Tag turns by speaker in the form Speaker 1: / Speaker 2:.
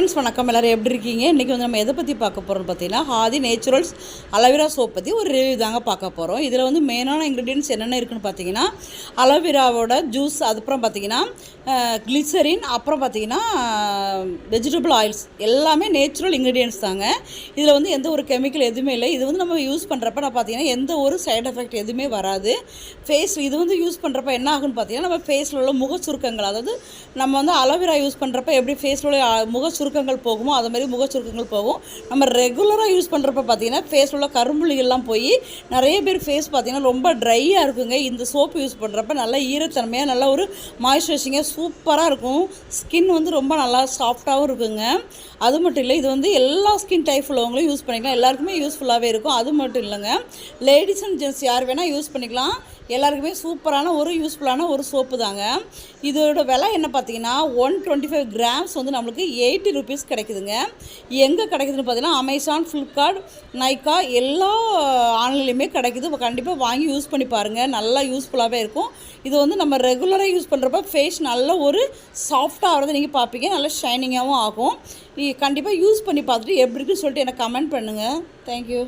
Speaker 1: Friends வணக்கம். எல்லோரும் எப்படி இருக்கீங்க? இன்றைக்கி வந்து நம்ம எதை பற்றி பார்க்க போகிறோம்னு பார்த்தீங்கன்னா ஹாதி நேச்சுரல்ஸ் அலோவேரா சோப் பற்றி ஒரு ரிவ்யூ தாங்க பார்க்க போகிறோம் இதில் வந்து மெயினான இன்க்ரீடியன்ஸ் என்னென்ன இருக்குன்னு பார்த்தீங்கன்னா அலோவேராவோட ஜூஸ் அதுக்கப்புறம் பார்த்தீங்கன்னா கிளிசரின் அப்புறம் பார்த்தீங்கன்னா வெஜிடபிள் ஆயில்ஸ் எல்லாமே நேச்சுரல் இன்க்ரீடியன்ஸ் தாங்க. இதில் வந்து எந்த ஒரு கெமிக்கல் எதுவுமே இல்லை. இது வந்து நம்ம யூஸ் பண்ணுறப்ப நான் பார்த்தீங்கன்னா எந்த ஒரு சைட் எஃபெக்ட் எதுவுமே வராது. ஃபேஸ் இது வந்து யூஸ் பண்ணுறப்ப என்ன ஆகுன்னு பார்த்தீங்கன்னா நம்ம ஃபேஸில் உள்ள முக சுருக்கங்கள் அதாவது நம்ம வந்து அலோவேரா யூஸ் பண்ணுறப்ப எப்படி ஃபேஸில் உள்ள முக சுருக்கம் சுருக்கங்கள் போகுமோ அது மாதிரி முக சுருக்கங்கள் போகும். நம்ம ரெகுலராக யூஸ் பண்ணுறப்ப பார்த்தீங்கன்னா ஃபேஸ் உள்ள கரும்புள்ளிகள்லாம் போய் நிறைய பேர் ஃபேஸ் பார்த்தீங்கன்னா ரொம்ப ட்ரையாக இருக்குங்க. இந்த சோப்பு யூஸ் பண்ணுறப்ப நல்லா ஈரத்தன்மையாக நல்ல ஒரு மாய்ஸ்சரைசிங்காக சூப்பராக இருக்கும். ஸ்கின் வந்து ரொம்ப நல்லா சாஃப்டாகவும் இருக்குங்க. அது மட்டும் இல்லை இது வந்து எல்லா ஸ்கின் டைப் உள்ளவங்களும் யூஸ் பண்ணிக்கலாம். எல்லாருக்குமே யூஸ்ஃபுல்லாகவே இருக்கும். அது மட்டும் இல்லைங்க. லேடிஸ் அண்ட் ஜென்ட்ஸ் யார் வேணால் யூஸ் பண்ணிக்கலாம். எல்லாருக்குமே சூப்பரான ஒரு யூஸ்ஃபுல்லான ஒரு சோப்பு தாங்க. இதோட விலை என்ன பார்த்தீங்கன்னா ஒன் டுவெண்ட்டி ஃபைவ் கிராம்ஸ் வந்து நம்மளுக்கு எயிட்டி ருபீஸ் கிடைக்குதுங்க. எங்கே கிடைக்குதுன்னு பார்த்தீங்கன்னா அமேசான் ஃப்ளிப்கார்ட் நைக்கா எல்லா ஆன்லைன்லையுமே கிடைக்குது. கண்டிப்பாக வாங்கி யூஸ் பண்ணி பாருங்கள் நல்லா யூஸ்ஃபுல்லாகவே இருக்கும். இது வந்து நம்ம ரெகுலராக யூஸ் பண்ணுறப்ப ஃபேஸ் நல்ல ஒரு சாஃப்டாக ஆகிறத நீங்கள் பார்ப்பீங்க. நல்ல ஷைனிங்காகவும் ஆகும். கண்டிப்பாக யூஸ் பண்ணி பார்த்துட்டு எப்படி இருக்குன்னு சொல்லிட்டு எனக்கு கமெண்ட் பண்ணுங்கள் தேங்க்யூ